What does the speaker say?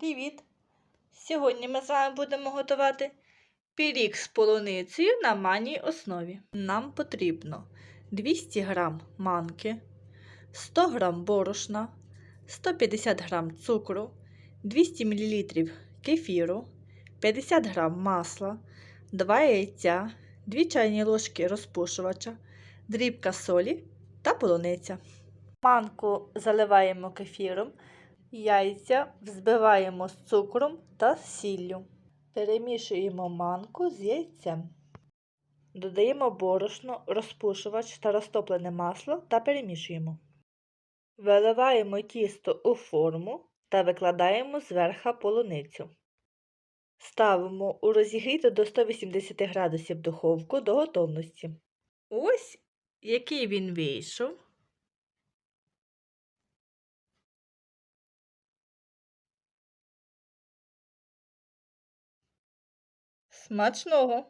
Привіт! Сьогодні ми з вами будемо готувати пиріг з полуницею на манній основі. Нам потрібно 200 г манки, 100 г борошна, 150 г цукру, 200 мл кефіру, 50 г масла, 2 яйця, 2 чайні ложки розпушувача, дрібка солі та полуниця. Манку заливаємо кефіром. Яйця взбиваємо з цукром та сіллю. Перемішуємо манку з яйцем. Додаємо борошно, розпушувач та розтоплене масло та перемішуємо. Виливаємо тісто у форму та викладаємо зверху полуницю. Ставимо у розігріту до 180 градусів духовку до готовності. Ось який він вийшов. Смачного!